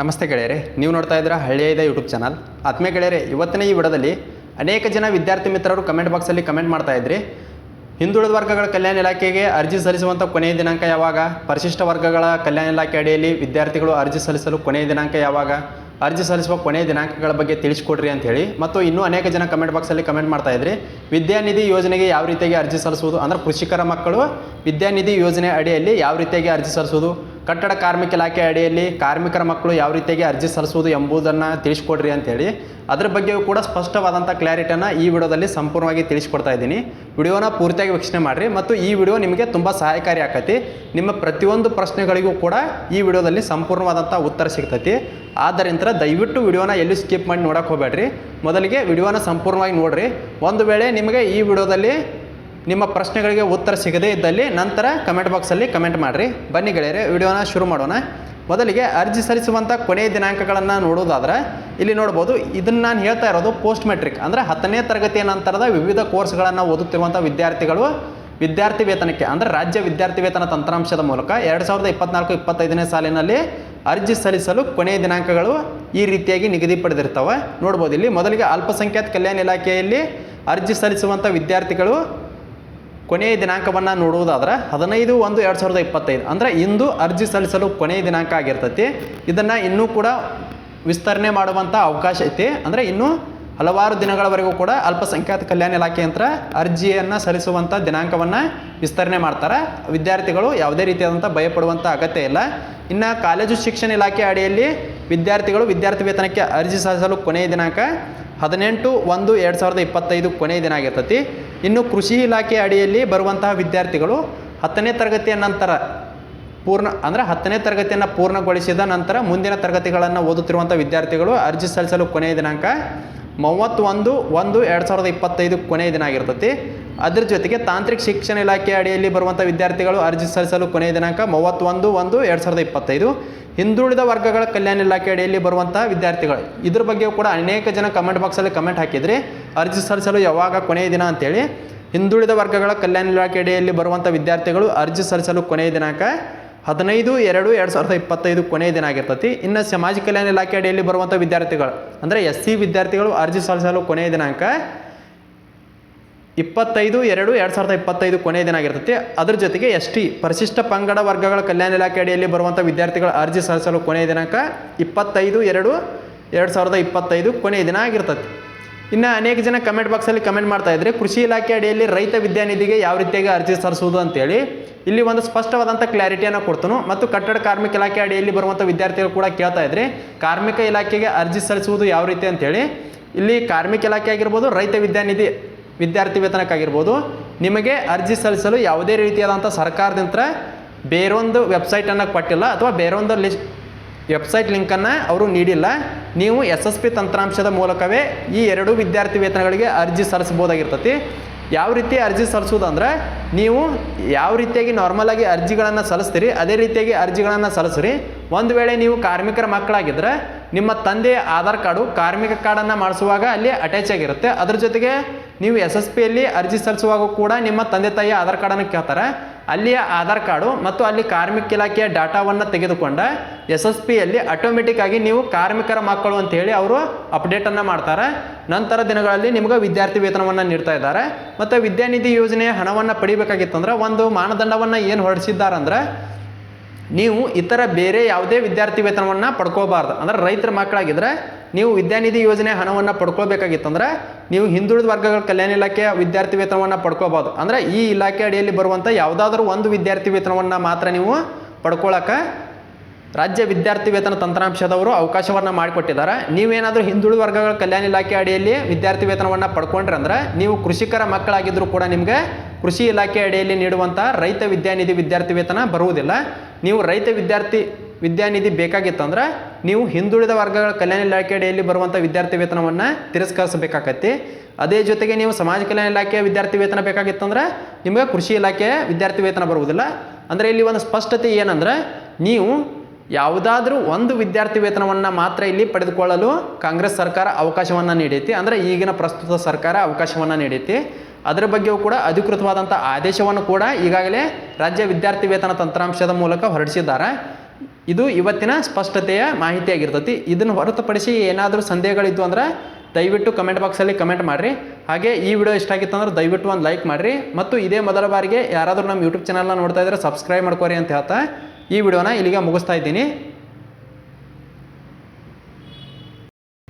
ನಮಸ್ತೆ ಗೆಳೆಯರೆ, ನೀವು ನೋಡ್ತಾ ಇದ್ದೀರಾ ಹಳ್ಳಿಯದ ಯೂಟ್ಯೂಬ್ ಚಾನಲ್ ಆತ್ಮೀಯ ಗೆಳೆಯರೆ, ಇವತ್ತಿನ ಈ ವಿಡದಲ್ಲಿ ಅನೇಕ ಜನ ವಿದ್ಯಾರ್ಥಿ ಮಿತ್ರರು ಕಮೆಂಟ್ ಬಾಕ್ಸಲ್ಲಿ ಕಮೆಂಟ್ ಮಾಡ್ತಾ ಇದ್ರಿ. ಹಿಂದುಳಿದ ವರ್ಗಗಳ ಕಲ್ಯಾಣ ಇಲಾಖೆಗೆ ಅರ್ಜಿ ಸಲ್ಲಿಸುವಂಥ ಕೊನೆಯ ದಿನಾಂಕ ಯಾವಾಗ? ಪರಿಶಿಷ್ಟ ವರ್ಗಗಳ ಕಲ್ಯಾಣ ಇಲಾಖೆ ಅಡಿಯಲ್ಲಿ ವಿದ್ಯಾರ್ಥಿಗಳು ಅರ್ಜಿ ಸಲ್ಲಿಸಲು ಕೊನೆಯ ದಿನಾಂಕ ಯಾವಾಗ? ಅರ್ಜಿ ಸಲ್ಲಿಸುವ ಕೊನೆಯ ದಿನಾಂಕಗಳ ಬಗ್ಗೆ ತಿಳಿಸ್ಕೊಡ್ರಿ ಅಂತ ಹೇಳಿ, ಮತ್ತು ಇನ್ನೂ ಅನೇಕ ಜನ ಕಮೆಂಟ್ ಬಾಕ್ಸಲ್ಲಿ ಕಮೆಂಟ್ ಮಾಡ್ತಾ ಇದ್ರಿ. ವಿದ್ಯಾನಿಧಿ ಯೋಜನೆಗೆ ಯಾವ ರೀತಿಯಾಗಿ ಅರ್ಜಿ ಸಲ್ಲಿಸುವುದು? ಅಂದರೆ ಕೃಷಿಕರ ಮಕ್ಕಳು ವಿದ್ಯಾನಿಧಿ ಯೋಜನೆ ಅಡಿಯಲ್ಲಿ ಯಾವ ರೀತಿಯಾಗಿ ಅರ್ಜಿ ಸಲ್ಲಿಸುವುದು? ಕಟ್ಟಡ ಕಾರ್ಮಿಕ ಇಲಾಖೆ ಅಡಿಯಲ್ಲಿ ಕಾರ್ಮಿಕರ ಮಕ್ಕಳು ಯಾವ ರೀತಿಯಾಗಿ ಅರ್ಜಿ ಸಲ್ಲಿಸುವುದು ಎಂಬುದನ್ನು ತಿಳಿಸ್ಕೊಡ್ರಿ ಅಂತೇಳಿ ಅದ್ರ ಬಗ್ಗೆಯೂ ಕೂಡ ಸ್ಪಷ್ಟವಾದಂಥ ಕ್ಲಾರಿಟಿಯನ್ನು ಈ ವಿಡಿಯೋದಲ್ಲಿ ಸಂಪೂರ್ಣವಾಗಿ ತಿಳಿಸ್ಕೊಡ್ತಾ ಇದ್ದೀನಿ. ವಿಡಿಯೋನ ಪೂರ್ತಿಯಾಗಿ ವೀಕ್ಷಣೆ ಮಾಡಿರಿ ಮತ್ತು ಈ ವಿಡಿಯೋ ನಿಮಗೆ ತುಂಬ ಸಹಾಯಕಾರಿ ಆಕತಿ. ನಿಮ್ಮ ಪ್ರತಿಯೊಂದು ಪ್ರಶ್ನೆಗಳಿಗೂ ಕೂಡ ಈ ವಿಡಿಯೋದಲ್ಲಿ ಸಂಪೂರ್ಣವಾದಂಥ ಉತ್ತರ ಸಿಗ್ತೈತಿ. ಆದ್ದರಿಂದ ದಯವಿಟ್ಟು ವಿಡಿಯೋನ ಎಲ್ಲೂ ಸ್ಕಿಪ್ ಮಾಡಿ ನೋಡೋಕೆ ಹೋಗಬೇಡ್ರಿ. ಮೊದಲಿಗೆ ವಿಡಿಯೋನ ಸಂಪೂರ್ಣವಾಗಿ ನೋಡಿರಿ. ಒಂದು ವೇಳೆ ನಿಮಗೆ ಈ ವಿಡಿಯೋದಲ್ಲಿ ನಿಮ್ಮ ಪ್ರಶ್ನೆಗಳಿಗೆ ಉತ್ತರ ಸಿಗದೇ ಇದ್ದಲ್ಲಿ ನಂತರ ಕಮೆಂಟ್ ಬಾಕ್ಸಲ್ಲಿ ಕಮೆಂಟ್ ಮಾಡಿರಿ. ಬನ್ನಿ ಗೆಳೆಯರೆ, ವಿಡಿಯೋನ ಶುರು ಮಾಡೋಣ. ಮೊದಲಿಗೆ ಅರ್ಜಿ ಸಲ್ಲಿಸುವಂಥ ಕೊನೆಯ ದಿನಾಂಕಗಳನ್ನು ನೋಡೋದಾದ್ರೆ, ಇಲ್ಲಿ ನೋಡ್ಬೋದು, ಇದನ್ನು ನಾನು ಹೇಳ್ತಾ ಇರೋದು ಪೋಸ್ಟ್ ಮೆಟ್ರಿಕ್ ಅಂದರೆ ಹತ್ತನೇ ತರಗತಿಯ ನಂತರದ ವಿವಿಧ ಕೋರ್ಸ್ಗಳನ್ನು ಓದುತ್ತಿರುವಂಥ ವಿದ್ಯಾರ್ಥಿಗಳು ವಿದ್ಯಾರ್ಥಿ ವೇತನಕ್ಕೆ, ಅಂದರೆ ರಾಜ್ಯ ವಿದ್ಯಾರ್ಥಿ ವೇತನ ತಂತ್ರಾಂಶದ ಮೂಲಕ ಎರಡು ಸಾವಿರದ ಇಪ್ಪತ್ನಾಲ್ಕು ಇಪ್ಪತ್ತೈದನೇ ಸಾಲಿನಲ್ಲಿ ಅರ್ಜಿ ಸಲ್ಲಿಸಲು ಕೊನೆಯ ದಿನಾಂಕಗಳು ಈ ರೀತಿಯಾಗಿ ನಿಗದಿಪಡೆದಿರ್ತವೆ ನೋಡ್ಬೋದು ಇಲ್ಲಿ ಮೊದಲಿಗೆ ಅಲ್ಪಸಂಖ್ಯಾತ ಕಲ್ಯಾಣ ಇಲಾಖೆಯಲ್ಲಿ ಅರ್ಜಿ ಸಲ್ಲಿಸುವಂಥ ವಿದ್ಯಾರ್ಥಿಗಳು ಕೊನೆಯ ದಿನಾಂಕವನ್ನು ನೋಡುವುದಾದ್ರೆ ಹದಿನೈದು ಒಂದು ಎರಡು ಸಾವಿರದ ಇಪ್ಪತ್ತೈದು. ಅಂದರೆ ಇಂದು ಅರ್ಜಿ ಸಲ್ಲಿಸಲು ಕೊನೆಯ ದಿನಾಂಕ ಆಗಿರ್ತೈತಿ. ಇದನ್ನು ಇನ್ನೂ ಕೂಡ ವಿಸ್ತರಣೆ ಮಾಡುವಂಥ ಅವಕಾಶ ಐತಿ. ಅಂದರೆ ಇನ್ನೂ ಹಲವಾರು ದಿನಗಳವರೆಗೂ ಕೂಡ ಅಲ್ಪಸಂಖ್ಯಾತ ಕಲ್ಯಾಣ ಇಲಾಖೆ ಅಂತ ಅರ್ಜಿಯನ್ನು ಸಲ್ಲಿಸುವಂಥ ದಿನಾಂಕವನ್ನು ವಿಸ್ತರಣೆ ಮಾಡ್ತಾರೆ. ವಿದ್ಯಾರ್ಥಿಗಳು ಯಾವುದೇ ರೀತಿಯಾದಂಥ ಭಯಪಡುವಂಥ ಅಗತ್ಯ ಇಲ್ಲ. ಇನ್ನು ಕಾಲೇಜು ಶಿಕ್ಷಣ ಇಲಾಖೆ ಅಡಿಯಲ್ಲಿ ವಿದ್ಯಾರ್ಥಿಗಳು ವಿದ್ಯಾರ್ಥಿ ವೇತನಕ್ಕೆ ಅರ್ಜಿ ಸಲ್ಲಿಸಲು ಕೊನೆಯ ದಿನಾಂಕ ಹದಿನೆಂಟು ಒಂದು ಎರಡು ಸಾವಿರದ ಇಪ್ಪತ್ತೈದು ಕೊನೆಯ ದಿನ ಆಗಿರ್ತೈತಿ. ಇನ್ನು ಕೃಷಿ ಇಲಾಖೆ ಅಡಿಯಲ್ಲಿ ಬರುವಂತಹ ವಿದ್ಯಾರ್ಥಿಗಳು ಹತ್ತನೇ ತರಗತಿಯ ನಂತರ ಪೂರ್ಣ, ಅಂದರೆ ಹತ್ತನೇ ತರಗತಿಯನ್ನು ಪೂರ್ಣಗೊಳಿಸಿದ ನಂತರ ಮುಂದಿನ ತರಗತಿಗಳನ್ನು ಓದುತ್ತಿರುವಂಥ ವಿದ್ಯಾರ್ಥಿಗಳು ಅರ್ಜಿ ಸಲ್ಲಿಸಲು ಕೊನೆಯ ದಿನಾಂಕ ಮೂವತ್ತೊಂದು ಒಂದು ಎರಡು ಸಾವಿರದ ಇಪ್ಪತ್ತೈದು ಕೊನೆಯ ದಿನ ಆಗಿರ್ತೈತಿ. ಅದ್ರ ಜೊತೆಗೆ ತಾಂತ್ರಿಕ ಶಿಕ್ಷಣ ಇಲಾಖೆ ಅಡಿಯಲ್ಲಿ ಬರುವಂಥ ವಿದ್ಯಾರ್ಥಿಗಳು ಅರ್ಜಿ ಸಲ್ಲಿಸಲು ಕೊನೆಯ ದಿನಾಂಕ ಮೂವತ್ತೊಂದು ಒಂದು ಎರಡು ಸಾವಿರದ ಇಪ್ಪತ್ತೈದು. ಹಿಂದುಳಿದ ವರ್ಗಗಳ ಕಲ್ಯಾಣ ಇಲಾಖೆ ಅಡಿಯಲ್ಲಿ ಬರುವಂಥ ವಿದ್ಯಾರ್ಥಿಗಳು, ಇದ್ರ ಬಗ್ಗೆಯೂ ಕೂಡ ಅನೇಕ ಜನ ಕಮೆಂಟ್ ಬಾಕ್ಸಲ್ಲಿ ಕಮೆಂಟ್ ಹಾಕಿದ್ರಿ ಅರ್ಜಿ ಸಲ್ಲಿಸಲು ಯಾವಾಗ ಕೊನೆಯ ದಿನ ಅಂತೇಳಿ, ಹಿಂದುಳಿದ ವರ್ಗಗಳ ಕಲ್ಯಾಣ ಇಲಾಖೆ ಅಡಿಯಲ್ಲಿ ಬರುವಂಥ ವಿದ್ಯಾರ್ಥಿಗಳು ಅರ್ಜಿ ಸಲ್ಲಿಸಲು ಕೊನೆಯ ದಿನಾಂಕ ಹದಿನೈದು ಎರಡು ಎರಡು ಸಾವಿರದ ಇಪ್ಪತ್ತೈದು ಕೊನೆಯ ದಿನ ಆಗಿರ್ತೈತಿ. ಇನ್ನು ಸಮಾಜ ಕಲ್ಯಾಣ ಇಲಾಖೆ ಅಡಿಯಲ್ಲಿ ಬರುವಂಥ ವಿದ್ಯಾರ್ಥಿಗಳು, ಅಂದರೆ ಎಸ್ ಸಿ ವಿದ್ಯಾರ್ಥಿಗಳು ಅರ್ಜಿ ಸಲ್ಲಿಸಲು ಕೊನೆಯ ದಿನಾಂಕ ಇಪ್ಪತ್ತೈದು, ಎರಡು ಎರಡು ಸಾವಿರದ ಇಪ್ಪತ್ತೈದು ಕೊನೆಯ ದಿನ ಆಗಿರ್ತೈತಿ. ಅದ್ರ ಜೊತೆಗೆ ಎಸ್ ಟಿ, ಪರಿಶಿಷ್ಟ ಪಂಗಡ ವರ್ಗಗಳ ಕಲ್ಯಾಣ ಇಲಾಖೆ ಅಡಿಯಲ್ಲಿ ಬರುವಂಥ ವಿದ್ಯಾರ್ಥಿಗಳ ಅರ್ಜಿ ಸಲ್ಲಿಸಲು ಕೊನೆಯ ದಿನಾಂಕ ಇಪ್ಪತ್ತೈದು, ಎರಡು ಎರಡು ಸಾವಿರದ ಇಪ್ಪತ್ತೈದು ಕೊನೆಯ ದಿನ ಆಗಿರ್ತೈತಿ. ಇನ್ನು ಅನೇಕ ಜನ ಕಮೆಂಟ್ ಬಾಕ್ಸಲ್ಲಿ ಕಮೆಂಟ್ ಮಾಡ್ತಾ ಇದ್ದರೆ ಕೃಷಿ ಇಲಾಖೆ ಅಡಿಯಲ್ಲಿ ರೈತ ವಿದ್ಯಾನಿಧಿಗೆ ಯಾವ ರೀತಿಯಾಗಿ ಅರ್ಜಿ ಸಲ್ಲಿಸುವುದು ಅಂತೇಳಿ ಇಲ್ಲಿ ಒಂದು ಸ್ಪಷ್ಟವಾದಂಥ ಕ್ಲಾರಿಟಿಯನ್ನು ಕೊಡ್ತನು. ಮತ್ತು ಕಟ್ಟಡ ಕಾರ್ಮಿಕ ಇಲಾಖೆ ಅಡಿಯಲ್ಲಿ ಬರುವಂಥ ವಿದ್ಯಾರ್ಥಿಗಳು ಕೂಡ ಕೇಳ್ತಾ ಇದ್ರಿ, ಕಾರ್ಮಿಕ ಇಲಾಖೆಗೆ ಅರ್ಜಿ ಸಲ್ಲಿಸುವುದು ಯಾವ ರೀತಿ ಅಂತೇಳಿ, ಇಲ್ಲಿ ಕಾರ್ಮಿಕ ಇಲಾಖೆ ಆಗಿರ್ಬೋದು, ರೈತ ವಿದ್ಯಾನಿಧಿ ವಿದ್ಯಾರ್ಥಿ ವೇತನಕ್ಕಾಗಿರ್ಬೋದು. ನಿಮಗೆ ಅರ್ಜಿ ಸಲ್ಲಿಸಲು ಯಾವುದೇ ರೀತಿಯಾದಂಥ ಸರ್ಕಾರದಿಂದ ಬೇರೊಂದು ವೆಬ್ಸೈಟನ್ನು ಕೊಟ್ಟಿಲ್ಲ ಅಥವಾ ಬೇರೊಂದು ಲಿಸ್ಟ್ ವೆಬ್ಸೈಟ್ ಲಿಂಕನ್ನು ಅವರು ನೀಡಿಲ್ಲ. ನೀವು ಎಸ್ ಎಸ್ ಪಿ ತಂತ್ರಾಂಶದ ಮೂಲಕವೇ ಈ ಎರಡು ವಿದ್ಯಾರ್ಥಿ ವೇತನಗಳಿಗೆ ಅರ್ಜಿ ಸಲ್ಲಿಸ್ಬೋದಾಗಿರ್ತತಿ ಯಾವ ರೀತಿ ಅರ್ಜಿ ಸಲ್ಲಿಸೋದು ಅಂದ್ರೆ ನೀವು ಯಾವ ರೀತಿಯಾಗಿ ನಾರ್ಮಲಾಗಿ ಅರ್ಜಿಗಳನ್ನು ಸಲ್ಲಿಸ್ತೀರಿ, ಅದೇ ರೀತಿಯಾಗಿ ಅರ್ಜಿಗಳನ್ನು ಸಲ್ಲಿಸ್ರಿ. ಒಂದು ವೇಳೆ ನೀವು ಕಾರ್ಮಿಕರ ಮಕ್ಕಳಾಗಿದ್ದರೆ ನಿಮ್ಮ ತಂದೆಯ ಆಧಾರ್ ಕಾರ್ಡು ಕಾರ್ಮಿಕ ಕಾರ್ಡನ್ನು ಮಾಡಿಸುವಾಗ ಅಲ್ಲಿ ಅಟ್ಯಾಚ್ ಆಗಿರುತ್ತೆ. ಅದ್ರ ಜೊತೆಗೆ ನೀವು ಎಸ್ ಎಸ್ ಪಿಯಲ್ಲಿ ಅರ್ಜಿ ಸಲ್ಲಿಸುವಾಗ ಕೂಡ ನಿಮ್ಮ ತಂದೆ ತಾಯಿಯ ಆಧಾರ್ ಕಾರ್ಡನ್ನು ಕೇಳ್ತಾರೆ. ಅಲ್ಲಿಯ ಆಧಾರ್ ಕಾರ್ಡು ಮತ್ತು ಅಲ್ಲಿ ಕಾರ್ಮಿಕ ಇಲಾಖೆಯ ಡಾಟಾವನ್ನು ತೆಗೆದುಕೊಂಡ ಎಸ್ ಎಸ್ ಪಿಯಲ್ಲಿ ಆಟೋಮೆಟಿಕ್ ಆಗಿ ನೀವು ಕಾರ್ಮಿಕರ ಮಕ್ಕಳು ಅಂತ ಹೇಳಿ ಅವರು ಅಪ್ಡೇಟನ್ನು ಮಾಡ್ತಾರೆ. ನಂತರ ದಿನಗಳಲ್ಲಿ ನಿಮಗೆ ವಿದ್ಯಾರ್ಥಿ ವೇತನವನ್ನು ನೀಡ್ತಾ ಇದ್ದಾರೆ. ಮತ್ತು ವಿದ್ಯಾನಿಧಿ ಯೋಜನೆಯ ಹಣವನ್ನು ಪಡಿಬೇಕಾಗಿತ್ತಂದ್ರೆ ಒಂದು ಮಾನದಂಡವನ್ನು ಏನು ಹೊರಡಿಸಿದ್ದಾರಂದ್ರೆ ನೀವು ಇತರ ಬೇರೆ ಯಾವುದೇ ವಿದ್ಯಾರ್ಥಿ ವೇತನವನ್ನು ಪಡ್ಕೋಬಾರ್ದು. ಅಂದ್ರೆ ರೈತರ ಮಕ್ಕಳಾಗಿದ್ದರೆ ನೀವು ವಿದ್ಯಾನಿಧಿ ಯೋಜನೆ ಹಣವನ್ನು ಪಡ್ಕೋಬೇಕಾಗಿತ್ತಂದ್ರೆ ನೀವು ಹಿಂದುಳಿದ ವರ್ಗಗಳ ಕಲ್ಯಾಣ ಇಲಾಖೆ ವಿದ್ಯಾರ್ಥಿ ವೇತನವನ್ನು ಪಡ್ಕೋಬೋದು ಅಂದರೆ ಈ ಇಲಾಖೆ ಅಡಿಯಲ್ಲಿ ಬರುವಂಥ ಯಾವುದಾದ್ರೂ ಒಂದು ವಿದ್ಯಾರ್ಥಿ ವೇತನವನ್ನು ಮಾತ್ರ ನೀವು ಪಡ್ಕೊಳ್ಳೋಕೆ ರಾಜ್ಯ ವಿದ್ಯಾರ್ಥಿ ವೇತನ ತಂತ್ರಾಂಶದವರು ಅವಕಾಶವನ್ನು ಮಾಡಿಕೊಟ್ಟಿದ್ದಾರೆ. ನೀವೇನಾದರೂ ಹಿಂದುಳಿದ ವರ್ಗಗಳ ಕಲ್ಯಾಣ ಇಲಾಖೆ ಅಡಿಯಲ್ಲಿ ವಿದ್ಯಾರ್ಥಿ ವೇತನವನ್ನು ಪಡ್ಕೊಂಡ್ರೆ ಅಂದ್ರೆ ನೀವು ಕೃಷಿಕರ ಮಕ್ಕಳಾಗಿದ್ದರೂ ಕೂಡ ನಿಮಗೆ ಕೃಷಿ ಇಲಾಖೆ ಅಡಿಯಲ್ಲಿ ನೀಡುವಂತಹ ರೈತ ವಿದ್ಯಾನಿಧಿ ವಿದ್ಯಾರ್ಥಿ ವೇತನ ಬರುವುದಿಲ್ಲ. ನೀವು ರೈತ ವಿದ್ಯಾರ್ಥಿ, ವಿದ್ಯಾನಿಧಿ ಬೇಕಾಗಿತ್ತಂದ್ರೆ ನೀವು ಹಿಂದುಳಿದ ವರ್ಗಗಳ ಕಲ್ಯಾಣ ಇಲಾಖೆ ಅಡಿಯಲ್ಲಿ ಬರುವಂಥ ವಿದ್ಯಾರ್ಥಿ ವೇತನವನ್ನು ತಿರಸ್ಕರಿಸಬೇಕಾಗತ್ತೆ ಅದೇ ಜೊತೆಗೆ ನೀವು ಸಮಾಜ ಕಲ್ಯಾಣ ಇಲಾಖೆಯ ವಿದ್ಯಾರ್ಥಿ ವೇತನ ಬೇಕಾಗಿತ್ತಂದ್ರೆ ನಿಮಗೆ ಕೃಷಿ ಇಲಾಖೆಯ ವಿದ್ಯಾರ್ಥಿ ವೇತನ ಬರುವುದಿಲ್ಲ. ಅಂದರೆ ಇಲ್ಲಿ ಒಂದು ಸ್ಪಷ್ಟತೆ ಏನಂದ್ರೆ ನೀವು ಯಾವುದಾದ್ರೂ ಒಂದು ವಿದ್ಯಾರ್ಥಿ ವೇತನವನ್ನು ಮಾತ್ರ ಇಲ್ಲಿ ಪಡೆದುಕೊಳ್ಳಲು ಕಾಂಗ್ರೆಸ್ ಸರ್ಕಾರ ಅವಕಾಶವನ್ನು ನೀಡೈತಿ. ಅಂದರೆ ಈಗಿನ ಪ್ರಸ್ತುತ ಸರ್ಕಾರ ಅವಕಾಶವನ್ನು ನೀಡೈತಿ. ಅದರ ಬಗ್ಗೆಯೂ ಕೂಡ ಅಧಿಕೃತವಾದಂಥ ಆದೇಶವನ್ನು ಕೂಡ ಈಗಾಗಲೇ ರಾಜ್ಯ ವಿದ್ಯಾರ್ಥಿ ವೇತನ ತಂತ್ರಾಂಶದ ಮೂಲಕ ಹೊರಡಿಸಿದ್ದಾರೆ. ಇದು ಇವತ್ತಿನ ಸ್ಪಷ್ಟತೆಯ ಮಾಹಿತಿ ಆಗಿರ್ತೈತಿ ಇದನ್ನು ಹೊರತುಪಡಿಸಿ ಏನಾದರೂ ಸಂದೇಹಗಳಿದ್ವು ಅಂದ್ರೆ ದಯವಿಟ್ಟು ಕಮೆಂಟ್ ಬಾಕ್ಸಲ್ಲಿ ಕಮೆಂಟ್ ಮಾಡಿರಿ. ಹಾಗೆ ಈ ವಿಡಿಯೋ ಇಷ್ಟ ಆಗಿತ್ತು ಅಂದ್ರೆ ದಯವಿಟ್ಟು ಒಂದು ಲೈಕ್ ಮಾಡಿರಿ. ಮತ್ತು ಇದೇ ಮೊದಲ ಬಾರಿಗೆ ಯಾರಾದರೂ ನಮ್ಮ ಯೂಟ್ಯೂಬ್ ಚಾನಲ್ನ ನೋಡ್ತಾ ಇದ್ದರೆ ಸಬ್ಸ್ಕ್ರೈಬ್ ಮಾಡ್ಕೋರಿ ಅಂತ ಹೇಳ್ತಾ ಈ ವಿಡಿಯೋನ ಇಲ್ಲಿಗೆ ಮುಗಿಸ್ತಾ ಇದ್ದೀನಿ.